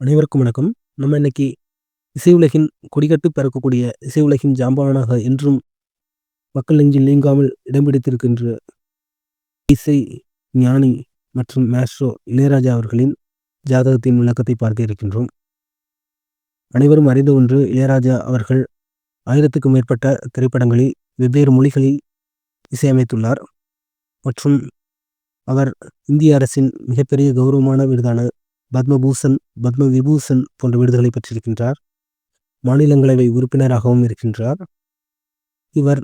அனைவருக்கும் வணக்கம். நம்ம இன்னைக்கு இசை உலகின் கொடிகட்டு பிறக்கக்கூடிய இசை உலகின் ஜாம்பவானாக என்றும் மக்கள் நெஞ்சில் நீங்காமல் இடம் பிடித்திருக்கின்ற இசை ஞானி மற்றும் மேஸ்ட்ரோ இளையராஜா அவர்களின் ஜாதகத்தின் விளக்கத்தை பார்க்க இருக்கின்றோம். அனைவரும் அறிந்த ஒன்று இளையராஜா அவர்கள் ஆயிரத்துக்கும் மேற்பட்ட திரைப்படங்களில் வெவ்வேறு மொழிகளில் இசையமைத்துள்ளார். மற்றும் அவர் இந்திய அரசின் மிகப்பெரிய கௌரவமான விருதான பத்மபூஷன் பத்ம விபூஷன் போன்ற விருதுகளை பெற்றிருக்கின்றார். மாநிலங்களவை உறுப்பினராகவும் இருக்கின்றார். இவர்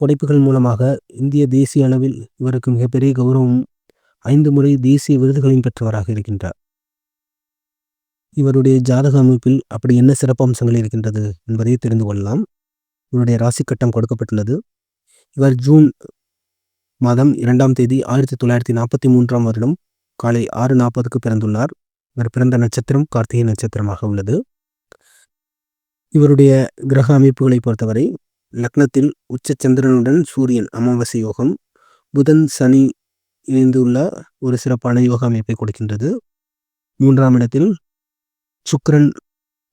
படைப்புகள் மூலமாக இந்திய தேசிய அளவில் இவருக்கு மிகப்பெரிய கௌரவம் ஐந்து முறை தேசிய விருதுகளையும் பெற்றவராக இருக்கின்றார். இவருடைய ஜாதக அமைப்பில் அப்படி என்ன சிறப்பம்சங்கள் இருக்கின்றது என்பதை தெரிந்து கொள்ளலாம். இவருடைய ராசி கட்டம் கொடுக்கப்பட்டுள்ளது. இவர் ஜூன் மாதம் இரண்டாம் தேதி ஆயிரத்தி தொள்ளாயிரத்தி நாற்பத்தி மூன்றாம் வருடம் காலை ஆறு நாற்பதுக்கு பிறந்துள்ளார். இவர் பிறந்த நட்சத்திரம் கார்த்திகை நட்சத்திரமாக உள்ளது. இவருடைய கிரக அமைப்புகளை பொறுத்தவரை லக்னத்தில் உச்ச சந்திரனுடன் சூரியன் அமாவாசை யோகம் புதன் சனி இணைந்துள்ள ஒரு சிறப்பான யோக அமைப்பை கொடுக்கின்றது. மூன்றாம் இடத்தில் சுக்கரன்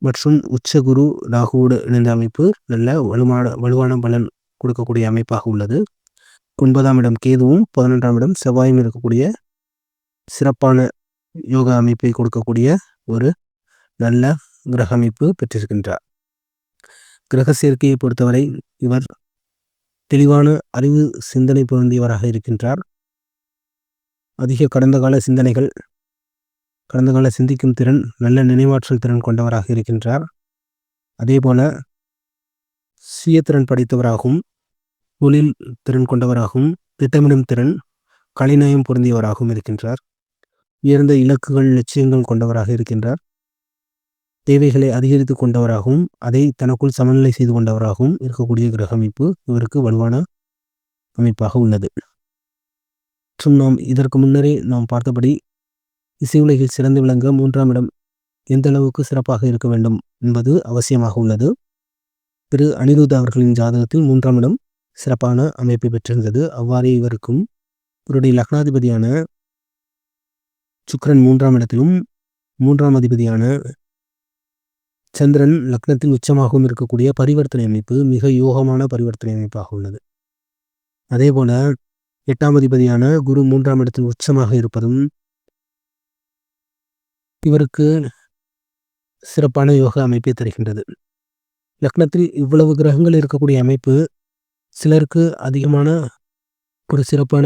மற்றும் உச்ச குரு ராகுவோடு இணைந்த அமைப்பு நல்ல வலுவான வலுவான பலன் கொடுக்கக்கூடிய அமைப்பாக உள்ளது. ஒன்பதாம் இடம் கேதுவும் பதினொன்றாம் இடம் செவ்வாயும் இருக்கக்கூடிய சிறப்பான யோகா அமைப்பை கொடுக்கக்கூடிய ஒரு நல்ல கிரக அமைப்பு பெற்றிருக்கின்றார். கிரக சேர்க்கையை பொறுத்தவரை இவர் தெளிவான அறிவு சிந்தனை பொருந்தியவராக இருக்கின்றார். அதிக கடந்த கால சிந்தனைகள் கடந்த கால சிந்திக்கும் திறன் நல்ல நினைவாற்றல் திறன் கொண்டவராக இருக்கின்றார். அதே போல சுயத்திறன் படைத்தவராகவும் தொழில் திறன் கொண்டவராகவும் திட்டமிடும் திறன் கலைநயம் பொருந்தியவராகவும் இருக்கின்றார். உயர்ந்த இலக்குகள் லட்சியங்கள் கொண்டவராக இருக்கின்றார். தேவைகளை அதிகரித்து கொண்டவராகவும் அதை தனக்குள் சமநிலை செய்து கொண்டவராகவும் இருக்கக்கூடிய கிரக அமைப்பு இவருக்கு வலுவான அமைப்பாக உள்ளது. மற்றும் நாம் இதற்கு முன்னரே நாம் பார்த்தபடி இசை உலகில் சிறந்து விளங்க மூன்றாம் இடம் எந்த அளவுக்கு சிறப்பாக இருக்க வேண்டும் என்பது அவசியமாக உள்ளது. திரு அனிருத் அவர்களின் ஜாதகத்தில் மூன்றாம் இடம் சிறப்பான அமைப்பை பெற்றிருந்தது. அவ்வாறே இவருக்கும் இவருடைய லக்னாதிபதியான சுக்கரன் மூன்றாம் இடத்திலும் மூன்றாம் அதிபதியான சந்திரன் லக்னத்தில் உச்சமாகவும் இருக்கக்கூடிய பரிவர்த்தனை அமைப்பு மிக யோகமான பரிவர்த்தனை அமைப்பாக உள்ளது. அதே போல எட்டாம் அதிபதியான குரு மூன்றாம் இடத்தில் உச்சமாக இருப்பதும் இவருக்கு சிறப்பான யோக அமைப்பை தருகின்றது. லக்னத்தில் இவ்வளவு கிரகங்கள் இருக்கக்கூடிய அமைப்பு சிலருக்கு அதிகமான ஒரு சிறப்பான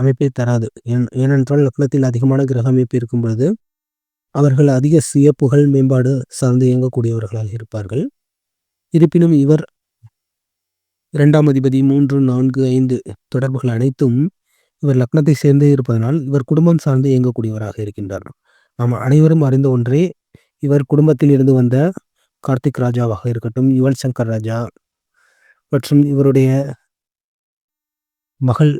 அமைப்பை தராது. ஏன் ஏனென்றால் லக்னத்தில் அதிகமான கிரக அமைப்பு இருக்கும் பொழுது அவர்கள் அதிக சுய புகழ் மேம்பாடு சார்ந்து இயங்கக்கூடியவர்களாக இருப்பார்கள். இருப்பினும் இவர் இரண்டாம் அதிபதி மூன்று நான்கு ஐந்து தொடர்புகள் அனைத்தும் இவர் லக்னத்தை சேர்ந்தே இருப்பதனால் இவர் குடும்பம் சார்ந்து இயங்கக்கூடியவராக இருக்கின்றார். நாம் அனைவரும் அறிந்த ஒன்றே இவர் குடும்பத்தில் இருந்து வந்த கார்த்திக் ராஜாவாக இருக்கட்டும் யுவன் சங்கர் ராஜா மற்றும் இவருடைய மகள்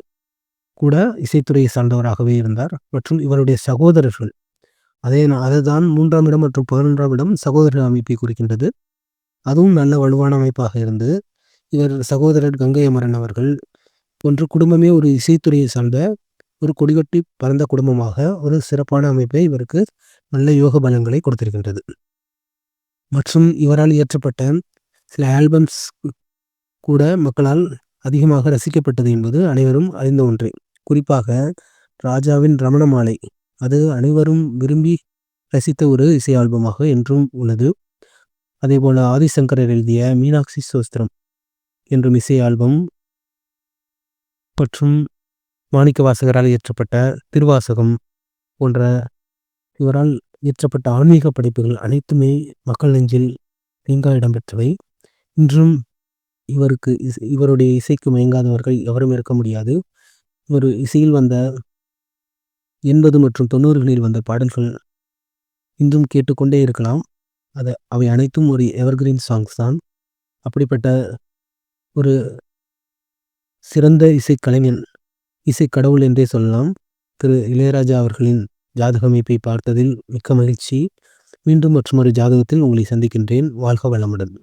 கூட இசைத்துறையை சார்ந்தவராகவே இருந்தார். மற்றும் இவருடைய சகோதரர்கள் அதே அதுதான் மூன்றாம் இடம் மற்றும் பதினொன்றாம் இடம் சகோதரர் அமைப்பை குறிக்கின்றது. அதுவும் நல்ல வலுவான அமைப்பாக இருந்து இவர் சகோதரர் கங்கை அமரன் அவர்கள் போன்று குடும்பமே ஒரு இசைத்துறையை சார்ந்த ஒரு கொடிகட்டி பரந்த குடும்பமாக ஒரு சிறப்பான அமைப்பை இவருக்கு நல்ல யோக பலன்களை கொடுத்திருக்கின்றது. மற்றும் இவரால் இயற்றப்பட்ட சில ஆல்பம்ஸ் கூட மக்களால் அதிகமாக ரசிக்கப்பட்டது என்பது அனைவரும் அறிந்த ஒன்றே. குறிப்பாக ராஜாவின் ரமண மாலை. அது அனைவரும் விரும்பி ரசித்த ஒரு இசை ஆல்பமாக என்றும் உள்ளது. அதேபோல் ஆதிசங்கரர் எழுதிய மீனாட்சி சோஸ்திரம் என்றும் இசை ஆல்பம் மற்றும் மாணிக்க வாசகரால் இயற்றப்பட்ட திருவாசகம் போன்ற இவரால் இயற்றப்பட்ட ஆன்மீக படைப்புகள் அனைத்துமே மக்கள் நெஞ்சில் நீங்கா இடம்பெற்றவை. இன்றும் இவருக்கு இவருடைய இசைக்கு மயங்காதவர்கள் எவரும் இருக்க முடியாது. ஒரு இசையில் வந்த எண்பது மற்றும் தொண்ணூறுகளில் வந்த பாடல்கள் இன்றும் கேட்டுக்கொண்டே இருக்கலாம். அது அவை அனைத்தும் ஒரு எவர்கிரீன் சாங்ஸ் தான். அப்படிப்பட்ட ஒரு சிறந்த இசைக்கலைஞன் இசை கடவுள் என்றே சொல்லலாம். திரு இளையராஜா அவர்களின் ஜாதக அமைப்பை பார்த்ததில் மிக்க மகிழ்ச்சி. மீண்டும் மற்றும் ஒரு ஜாதகத்தில் உங்களை சந்திக்கின்றேன். வாழ்க வளமுடன்.